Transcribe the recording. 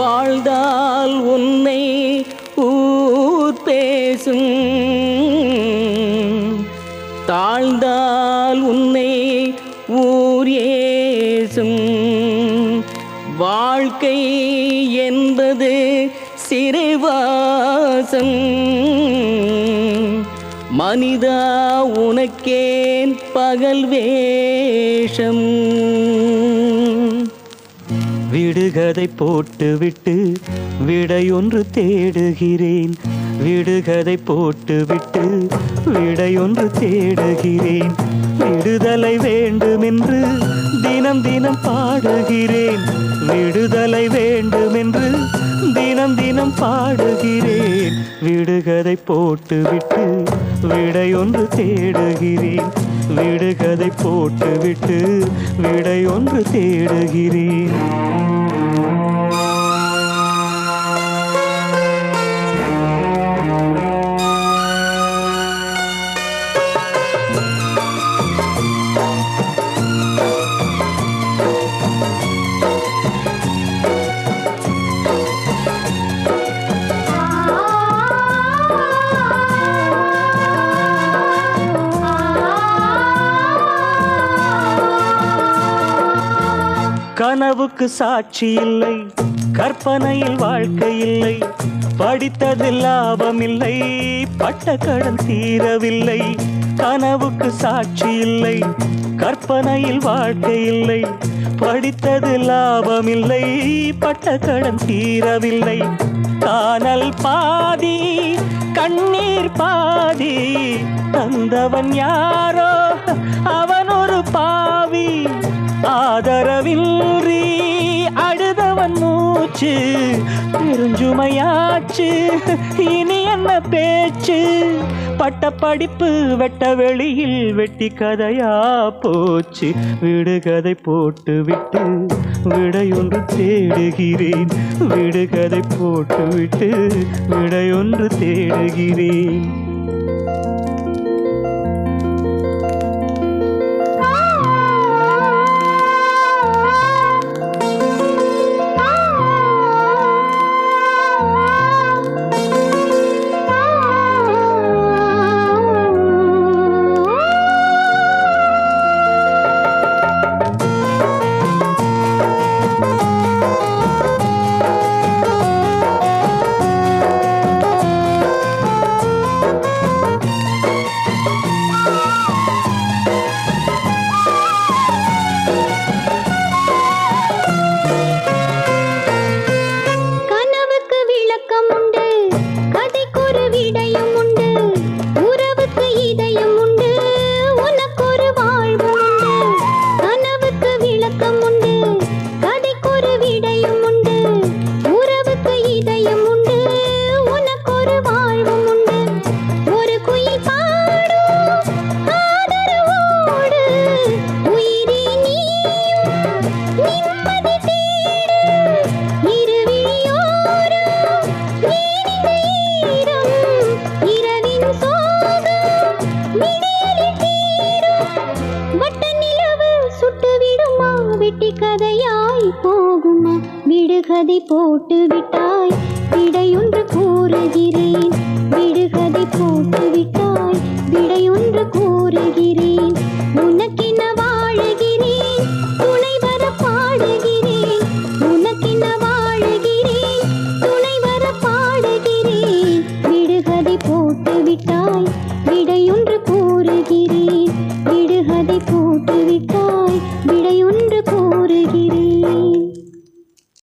வாழ்ந்தால் உன்னை ஊர் பேசும். தாழ்ந்தால் உன்னை ஊர் ஏசும். வாழ்க்கை என்பது சிறைவாசம். மனிதா உனக்கேன் பகல் வேஷம். விடுகதை போட்டுவிட்டு விடையொன்று தேடுகிறேன். விடுகதை போட்டுவிட்டு விடையொன்று தேடுகிறேன். விடுதலை வேண்டுமென்று தினம் தினம் பாடுகிறேன். விடுதலை வேண்டுமென்று தினம் தினம் பாடுகிறேன். விடுகதை போட்டுவிட்டு விடையொன்று தேடுகிறேன். விடுகதை போட்டுவிட்டு விடை ஒன்று தேடுகிறேன். கனவுக்கு சாட்சி இல்லை. கற்பனையில் வாழ்க்கை இல்லை. படித்தது லாபம் இல்லை பட்ட கடன் தீரவில்லை. கனவுக்கு சாட்சி இல்லை. கற்பனையில் வாழ்க்கை இல்லை. படித்தது லாபம் இல்லை பட்ட கடன் தீரவில்லை. காணல் பாதி கண்ணீர் பாதி தந்தவன் யாரோ அவ ஆதரவின்றி அழுதவன் மூச்சு பெருஞ்சுமையாச்சு. இனி என்ன பேச்சு? பட்ட படிப்பு வெட்ட வெளியில் வெட்டி கதையா போச்சு. விடுகதை போட்டு விட்டு விடையொன்று தேடுகிறேன். விடுகதை போட்டு விட்டு விடையொன்று தேடுகிறேன். வெட்டி கதையாய் போகும். விடுகதை போட்டு விட்டாய் விடையொன்று கூறுகிறேன். விடுகதை போட்டு விட்டாய் விடையொன்று கூறுகிறேன். உனக்கென வாழுகிறேன். துணை வர பாடுகிறேன். உனக்கென வாழுகிறேன். துணை வர பாடுகிறேன். விடுகதை போட்டு விட்டாய் விடையொன்று